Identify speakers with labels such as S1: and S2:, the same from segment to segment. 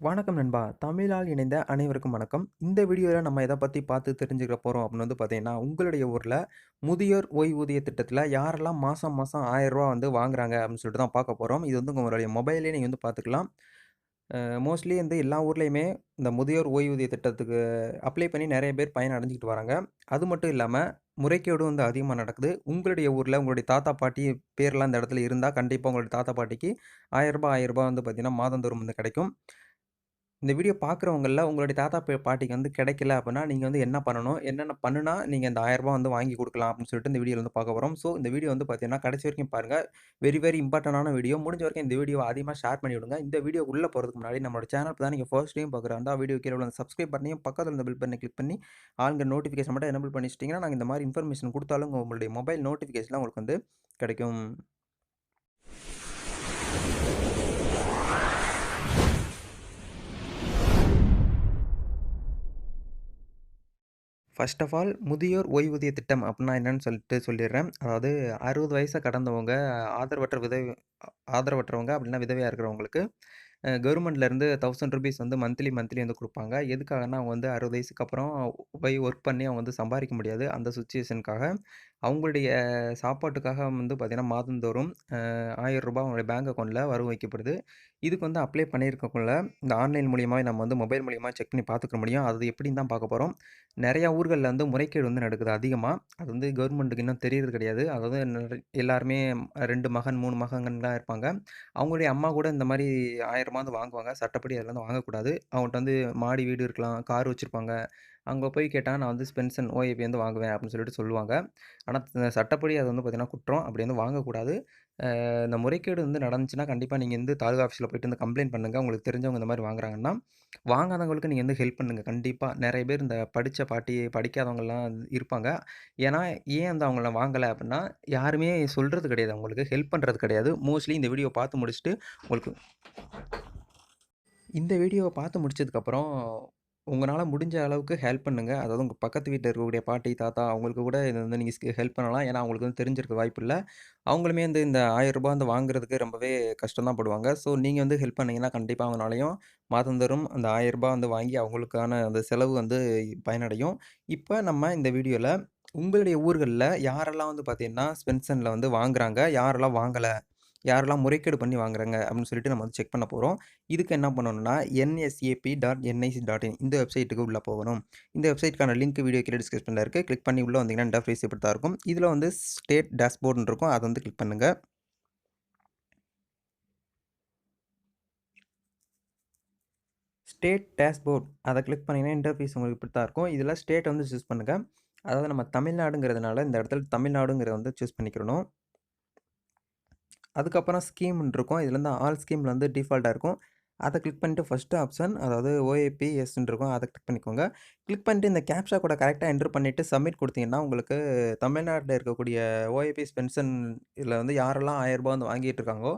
S1: வணக்கம் நண்பா! தமிழால் இணைந்த அனைவருக்கும் வணக்கம். இந்த வீடியோவில் நம்ம எதை பற்றி பார்த்து தெரிஞ்சுக்க போகிறோம் அப்படின்னு வந்து பார்த்தீங்கன்னா, உங்களுடைய ஊரில் முதியோர் ஓய்வூதிய திட்டத்தில் யாரெல்லாம் மாதம் மாதம் ஆயிரரூவா வந்து வாங்குறாங்க அப்படின்னு சொல்லிட்டு தான் பார்க்க போகிறோம் இது வந்து உங்களுடைய மொபைலே நீங்கள் வந்து பார்த்துக்கலாம். மோஸ்ட்லி வந்து எல்லா ஊர்லேயுமே இந்த முதியோர் ஓய்வூதிய திட்டத்துக்கு அப்ளை பண்ணி நிறைய பேர் பயன் அடைஞ்சிக்கிட்டு வராங்க. அது மட்டும் இல்லாமல் முறைகேடும் வந்து அதிகமாக நடக்குது. உங்களுடைய ஊரில் உங்களுடைய தாத்தா, பாட்டி பேர்லாம் இந்த இடத்துல இருந்தால் கண்டிப்பாக உங்களுடைய தாத்தா, பாட்டிக்கு ஆயிரரூபா ஆயிரரூபா வந்து பார்த்தீங்கன்னா, மாதந்தோறும் வந்து கிடைக்கும். இந்த வீடியோ பார்க்குறவங்கள உங்களுடைய தாத்தா, ப பாட்டிக்கு வந்து கிடைக்கல அப்படின்னா, நீங்க வந்து என்ன பண்ணணும்? என்னென்ன பண்ணுனா நீங்க இந்த ரூ. 1000 வந்து வாங்கி குடுக்கலாம் அப்படின்னு சொல்லிட்டு இந்த வீடியோல வந்து பார்க்க போறோம். ஸோ இந்த வீடியோ வந்து பார்த்தீங்கன்னா, கடைசி வரைக்கும் பாருங்க. வெரி வெரி இம்பார்ட்டன்டான வீடியோ. முடிஞ்ச வரைக்கும் இந்த வீடியோவ அதிகமா ஷேர் பண்ணி விடுங்க. இந்த வீடியோ உள்ள போறதுக்கு முன்னாடி நம்மளோட சேனல் இப்ப தான் நீங்க ஃபர்ஸ்ட் டைம் பார்க்குறதா இருந்தா வீடியோ கீழ உள்ள அந்த சப்ஸ்கிரைப் பட்டனையும், பக்கத்துல இருந்த பெல் பட்டனை கிளிக் பண்ணி ஆளுங்க நோட்டிஃபிகேஷன் மட்டும் எனேபிள் பண்ணி வச்சுட்டீங்கன்னா, நாங்க இந்த மாரி இன்ஃபர்மேஷன் குடுத்தாலும் உங்களுடைய மொபைல் நோட்டிஃபிகேஷன்லாம் உங்களுக்கு வந்து கிடைக்கும். ஃபர்ஸ்ட் ஆஃப் ஆல் முதியோர் ஓய்வூதிய திட்டம் அப்படின்னா என்னன்னு சொல்லிட்டு சொல்லிடுறேன். அதாவது அறுபது வயசை கடந்தவங்க, ஆதரவற்ற விதவை ஆதரவற்றவங்க அப்படின்னா விதவையாக இருக்கிறவங்களுக்கு கவர்மெண்ட்லேருந்து தௌசண்ட் ருபீஸ் வந்து மந்த்லி மந்த்லி வந்து கொடுப்பாங்க எதுக்காகன்னா, அவங்க வந்து 60 வயசுக்கு அப்புறம் போய் ஒர்க் பண்ணி அவங்க வந்து சம்பாதிக்க முடியாது. அந்த சுச்சுவேஷனுக்காக அவங்களுடைய சாப்பாட்டுக்காக வந்து பார்த்திங்கன்னா மாதந்தோறும் ஆயிரம் ரூபாய் அவங்களுடைய பேங்க் அக்கௌண்ட்டில் வரவு வைக்கப்படுது. இதுக்கு வந்து அப்ளை பண்ணியிருக்கக்குள்ள இந்த ஆன்லைன் மூலியமாவே நம்ம வந்து மொபைல் மூலியமாக செக் பண்ணி பார்த்துக்க முடியும். அது எப்படின்னு தான் பார்க்க போகிறோம் நிறையா ஊர்களில் வந்து முறைகேடு வந்து நடக்குது அதிகமாக அது வந்து கவர்மெண்ட்டுக்கு இன்னும் தெரியறது கிடையாது. அதாவது எல்லாருமே ரெண்டு மகன், மூணு மகன்கள்லாம் இருப்பாங்க. அவங்களுடைய அம்மா கூட இந்த மாதிரி ஆயிரம் அப்புறமா வந்து வாங்குவாங்க. சட்டப்படி அதெல்லாம் வந்து வாங்கக்கூடாது. அவங்கள்ட்ட வந்து மாடி வீடு இருக்கலாம், கார் வச்சுருப்பாங்க அங்கே போய் கேட்டால் நான் வந்து ஸ்பென்சன் ஓஏபி வந்து வாங்குவேன் அப்படின்னு சொல்லிட்டு சொல்லுவாங்க. ஆனால் சட்டப்படி அது வந்து பார்த்திங்கன்னா குற்றம். அப்படி வந்து வாங்கக்கூடாது. இந்த முறைகேடு வந்து நடந்துச்சுன்னா, கண்டிப்பாக நீங்கள் வந்து தாலுகா ஆஃபீஸில் போயிட்டு வந்து கம்ப்ளைண்ட் பண்ணுங்க. உங்களுக்கு தெரிஞ்சவங்க இந்த மாதிரி வாங்குறாங்கன்னா, வாங்காதவங்களுக்கு நீங்கள் வந்து ஹெல்ப் பண்ணுங்கள் கண்டிப்பாக நிறைய பேர் இந்த படித்த பாட்டி, படிக்காதவங்கலாம் இருப்பாங்க. ஏன்னா, ஏன் வந்து அவங்கள வாங்கலை அப்படின்னா, யாருமே சொல்கிறது கிடையாது அவங்களுக்கு. ஹெல்ப் பண்ணுறது கிடையாது. மோஸ்ட்லி இந்த வீடியோ பார்த்து முடிச்சுட்டு உங்களுக்கு இந்த வீடியோவை பார்த்து முடிச்சதுக்கப்புறம், உங்களால் முடிஞ்ச அளவுக்கு ஹெல்ப் பண்ணுங்க. அதாவது உங்கள் பக்கத்து வீட்டில் இருக்கக்கூடிய பாட்டி, தாத்தா அவங்களுக்கு கூட இது வந்து நீங்கள் ஹெல்ப் பண்ணலாம். ஏன்னா, அவங்களுக்கு வந்து தெரிஞ்சிருக்க இல்லை அவங்களுமே வந்து இந்த ரூ. 1000 வந்து வாங்குறதுக்கு ரொம்பவே கஷ்டம் தான் படுவாங்க. ஸோ நீங்கள் வந்து ஹெல்ப் பண்ணீங்கன்னா, கண்டிப்பா அவங்கனாலயும் மாதந்தோறும் அந்த ரூ. 1000 வந்து வாங்கி அவங்களுக்கான அந்த செலவு வந்து பயனடையும். இப்போ நம்ம இந்த வீடியோவில் உங்களுடைய ஊர்களில் யாரெல்லாம் வந்து பார்த்திங்கன்னா ஸ்பென்சனில் வந்து வாங்குறாங்க, யாரெல்லாம் வாங்கலை யாரெல்லாம் முறைகேடு பண்ணி வாங்குறாங்க அப்படின்னு சொல்லிட்டு நம்ம வந்து செக் பண்ண போகிறோம் இதுக்கு என்ன பண்ணணும்னா, இன் இந்த வெப்சைட்டுக்கு உள்ளே போகணும். இந்த வெப்சைட்க்கான லிங்க் வீடியோ கீழே டிஸ்கிரிப்ஷனில் இருக்குது கிளிக் பண்ணி உள்ளே வந்தீங்கன்னா, டஃப் ரீசிப்ட் தான் இருக்கும். இதில் வந்து ஸ்டேட் டேஷ்போர்ட்ன்னு இருக்கும். அதை வந்து கிளிக் பண்ணுங்கள் ஸ்டேட் டேஷ்போர்ட் அதை கிளிக் பண்ணிங்கன்னா இன்டர்ஃபேஸ் உங்களுக்கு இப்படி தான் இருக்கும். இதில் ஸ்டேட் வந்து சூஸ் பண்ணுங்கள் அதாவது நம்ம தமிழ்நாடுங்கிறதுனால இந்த இடத்துல தமிழ்நாடுங்கிறத வந்து சூஸ் பண்ணிக்கிறணும். அதுக்கப்புறம் ஸ்கீம்னு இருக்கும். இதுலேருந்து ஆல் ஸ்கீமில் வந்து டிஃபால்ட்டாக இருக்கும். அதை கிளிக் பண்ணிட்டு ஃபஸ்ட்டு ஆப்ஷன் அதாவது ஓஏபி எஸ்ன்னு இருக்கும். அதை கிளிக் பண்ணிக்கோங்க. கிளிக் பண்ணிட்டு இந்த கேப்ஷா கூட கரெக்டாக என்ட்ரு பண்ணிவிட்டு சப்மிட் கொடுத்தீங்கன்னா உங்களுக்கு தமிழ்நாட்டில் இருக்கக்கூடிய ஓஏபிஸ் பென்ஷன் இதில் வந்து யாரெல்லாம் ஆயிரரூபா வந்து வாங்கிட்டு இருக்காங்களோ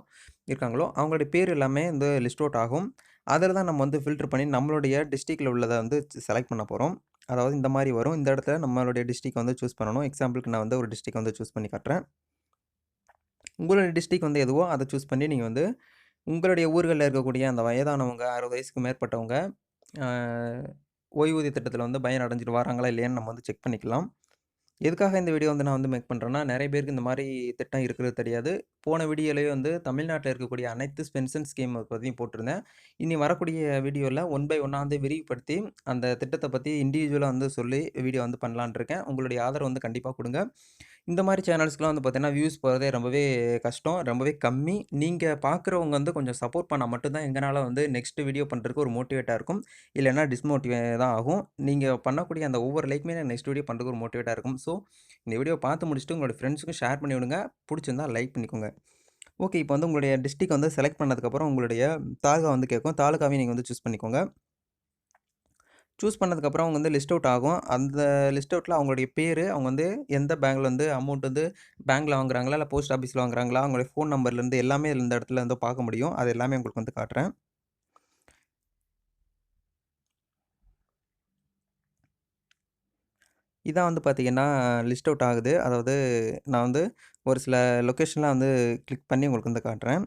S1: இருக்காங்களோ அவங்களுடைய பேர் எல்லாமே வந்து லிஸ்ட் அவுட் ஆகும். அதில் தான் நம்ம வந்து ஃபில்டர் பண்ணி நம்மளுடைய டிஸ்ட்ரிக்டில் உள்ளதை வந்து செலக்ட் பண்ண போகிறோம் அதாவது இந்த மாதிரி வரும். இந்த இடத்துல நம்மளுடைய டிஸ்ட்ரிக் வந்து சூஸ் பண்ணணும். எக்ஸாம்பிளுக்கு நான் வந்து ஒரு டிஸ்ட்ரிக் வந்து சூஸ் பண்ணி காட்டுறேன். உங்களுடைய டிஸ்ட்ரிக் வந்து எதுவோ அதை சூஸ் பண்ணி நீங்கள் வந்து உங்களுடைய ஊர்களில் இருக்கக்கூடிய அந்த வயதானவங்க, 60 வயசுக்கு மேற்பட்டவங்க, ஓய்வூதிய திட்டத்தில் வந்து பயன் அடைஞ்சிட்டு வராங்களா இல்லையான்னு நம்ம வந்து செக் பண்ணிக்கலாம். எதுக்காக இந்த வீடியோ வந்து நான் வந்து மேக் பண்ணுறேன்னா நிறைய பேருக்கு இந்த மாதிரி திட்டம் இருக்கிறது தெரியாது. போன வீடியோலேயே வந்து தமிழ்நாட்டில் இருக்கக்கூடிய அனைத்து பென்ஷன் ஸ்கீம் பற்றியும் போட்டிருந்தேன். இனி வரக்கூடிய வீடியோவில் ஒன் பை ஒன்னா வந்து விரிவுபடுத்தி அந்த திட்டத்தை பற்றி இண்டிவிஜுவலாக வந்து சொல்லி வீடியோ வந்து பண்ணலான்னு இருக்கேன். உங்களுடைய ஆதரவு வந்து கண்டிப்பாக கொடுங்க இந்த மாதிரி சேனல்ஸ்க்குலாம் வந்து பார்த்திங்கன்னா வியூஸ் போகிறதே ரொம்பவே கஷ்டம். ரொம்பவே கம்மி. நீங்கள் பார்க்குறவங்க வந்து கொஞ்சம் சப்போர்ட் பண்ணால் மட்டும்தான் எங்களால் வந்து நெக்ஸ்ட் வீடியோ பண்ணுறதுக்கு ஒரு மோட்டிவேட்டாக இருக்கும். இல்லைனா டிஸ்மோட்டிவே தான் ஆகும். நீங்கள் பண்ணக்கூடிய அந்த ஒவ்வொரு லைக்குமே நெக்ஸ்ட் வீடியோ பண்ணுறதுக்கு ஒரு மோட்டிவேட்டாக இருக்கும். ஸோ இந்த வீடியோ பார்த்து முடிச்சுட்டு உங்களோட ஃப்ரெண்ட்ஸுக்கும் ஷேர் பண்ணி விடுங்க. பிடிச்சிருந்தால் லைக் பண்ணிக்கோங்க. ஓகே. இப்போ வந்து உங்களுடைய டிஸ்ட்ரிக் வந்து செலக்ட் பண்ணதுக்கப்புறம் உங்களுடைய தாலுகா வந்து கேட்கும். தாலுகாவையும் நீங்கள் வந்து சூஸ் பண்ணிக்கோங்க. சூஸ் பண்ணதுக்கப்புறம் அவங்க வந்து லிஸ்ட் அவுட் ஆகும். அந்த லிஸ்ட் அவுட்டில் அவங்களுடைய பேர் அவங்க வந்து எந்த பேங்க்கில் வந்து அமௌண்ட் வந்து பேங்கில் வாங்குறாங்களா, இல்லை போஸ்ட் ஆஃபீஸில் வாங்குறாங்களா, அவங்களுடைய ஃபோன் நம்பர்லேருந்து எல்லாமே இந்த இடத்துல வந்து பார்க்க முடியும். அது எல்லாமே உங்களுக்கு வந்து காட்டுறேன். இதான் வந்து பார்த்தீங்கன்னா, லிஸ்ட் அவுட் ஆகுது. அதாவது நான் வந்து ஒரு சில லொகேஷன்லாம் வந்து கிளிக் பண்ணி உங்களுக்கு வந்து காட்டுறேன்.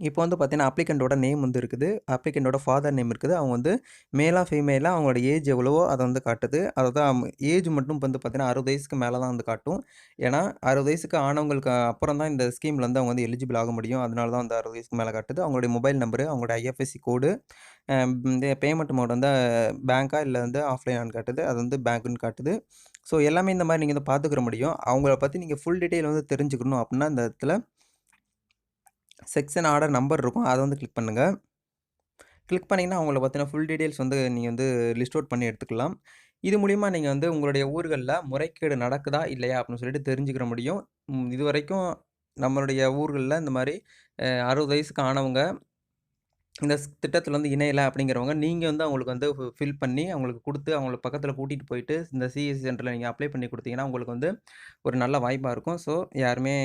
S1: இப்போ வந்து பார்த்தீங்கன்னா, அப்ளிகண்ட்டோட நேம் வந்து இருக்குது. அப்ளிகண்டோட ஃபாதர் நேம் இருக்குது. அவங்க வந்து மேலாக ஃபீமேலாக அவங்களோட ஏஜ் எவ்வளவோ அதை வந்து காட்டுது. அதான் ஏஜ் மட்டும் வந்து பார்த்தீங்கன்னா, 60 வயசுக்கு மேலே தான் வந்து காட்டும். ஏன்னா 60 வயசுக்கு ஆனவங்களுக்கு அப்புறம் தான் இந்த ஸ்கீமில் வந்து அவங்க வந்து எலிஜிபிள் ஆக முடியும். அதனால தான் வந்து 60 வயசுக்கு மேலே காட்டுது. அவங்களுடைய மொபைல் நம்பரு, அவங்களோட ஐஎஃப்எஸ்சி கோடு, இந்த பேமெண்ட் மோட் வந்து பேங்க்கா இல்லை வந்து ஆஃப்லைனான்னு காட்டுது. அது வந்து பேங்க்குன்னு காட்டுது. ஸோ எல்லாமே இந்த மாதிரி நீங்கள் வந்து பார்த்துக்கிற முடியும். அவங்கள பற்றி நீங்கள் ஃபுல் டீட்டெயில் வந்து தெரிஞ்சுக்கணும் அப்படின்னா இந்த இடத்துல செக்ஷன் ஆர்டர் நம்பர் இருக்கும். அதை வந்து கிளிக் பண்ணுங்கள் கிளிக் பண்ணிங்கன்னா அவங்கள பார்த்தீங்கன்னா ஃபுல் டீட்டெயில்ஸ் வந்து நீங்கள் வந்து லிஸ்ட் அவுட் பண்ணி எடுத்துக்கலாம். இது மூலிமா நீங்கள் வந்து உங்களுடைய ஊர்களில் முறைகேடு நடக்குதா? இல்லையா? அப்படின்னு சொல்லிட்டு தெரிஞ்சுக்கிற முடியும். இது வரைக்கும் நம்மளுடைய ஊர்களில் இந்த மாதிரி அறுபது வயசுக்கு ஆனவங்க இந்த ஸ் வந்து இணையல அப்படிங்கிறவங்க நீங்கள் வந்து அவங்களுக்கு வந்து ஃபு ஃபில் பண்ணி அவங்களுக்கு கொடுத்து அவங்கள பக்கத்தில் கூட்டிகிட்டு போயிட்டு இந்த சிஎஸ்சி சென்டரில் நீங்கள் அப்ளை பண்ணி கொடுத்தீங்கன்னா உங்களுக்கு வந்து ஒரு நல்ல வாய்ப்பாக இருக்கும். ஸோ யாருமே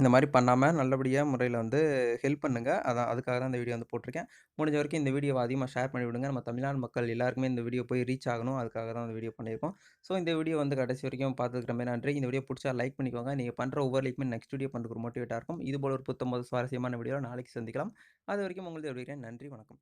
S1: இந்த மாதிரி பண்ணாமல் நல்லபடியாக முறையில் வந்து ஹெல்ப் பண்ணுங்க. அதான் அதுக்காக தான் இந்த வீடியோ வந்து போட்டிருக்கேன் முடிஞ்ச வரைக்கும் இந்த வீடியோவை அதிகமாக ஷேர் பண்ணி விடுங்க. நம்ம தமிழ்நாடு மக்கள் எல்லாருக்குமே இந்த வீடியோ போய் ரீச் ஆகணும். அதுக்காக தான் இந்த வீடியோ பண்ணியிருக்கோம். ஸோ இந்த வீடியோ வந்து கடைசி வரைக்கும் பார்த்துக்கிறமே நன்றி. இந்த வீடியோ பிடிச்சா லைக் பண்ணிக்கோங்க. நீங்கள் பண்ணுற ஒவ்வொரு லைக்குமே நெக்ஸ்ட் வீடியோ பண்ணுறதுக்கு ஒரு இருக்கும் இருக்கும். இதுபோல ஒரு புத்தம் புது சுவாரஸ்யமான வீடியோ நாளைக்கு சந்திக்கலாம். அதுவரைக்கும் உங்களது விடைபெறுகிறேன். நன்றி, வணக்கம்.